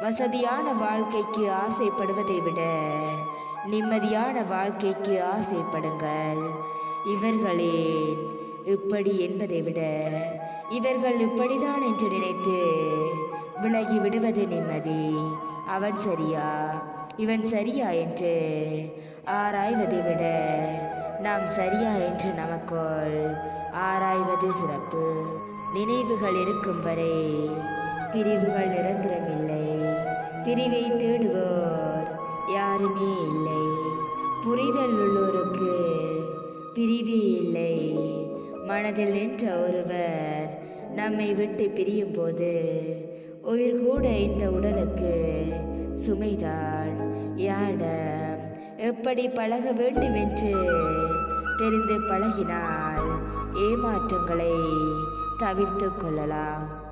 வசதியான வாழ்க்கைக்கு ஆசைப்படுவதை விட நிம்மதியான வாழ்க்கைக்கு ஆசைப்படுங்கள். இவர்களே இப்படி என்பதை விட இவர்கள் இப்படிதான் என்று நினைத்து விலகி விடுவது நிம்மதி. அவன் சரியா? இவன் சரியா என்று ஆராய்வதை விட நாம் சரியா என்று நமக்குள் ஆராய்வது சிறப்பு. நினைவுகள் இருக்கும் வரை பிரிவுகள் நிரந்தரமில்லை. பிரிவை தேடுவோர் யாருமே இல்லை. புரிதல் உள்ளோருக்கு பிரிவே இல்லை. மனதில் நின்ற ஒருவர் நம்மை விட்டு பிரியும் போது உயிர் கூட இந்த உடலுக்கு சுமைதான். யாரிடம் எப்படி பழக வேண்டும் என்று தெரிந்து பழகினால் ஏமாற்றங்களை தவிர்த்து கொள்ளலாம்.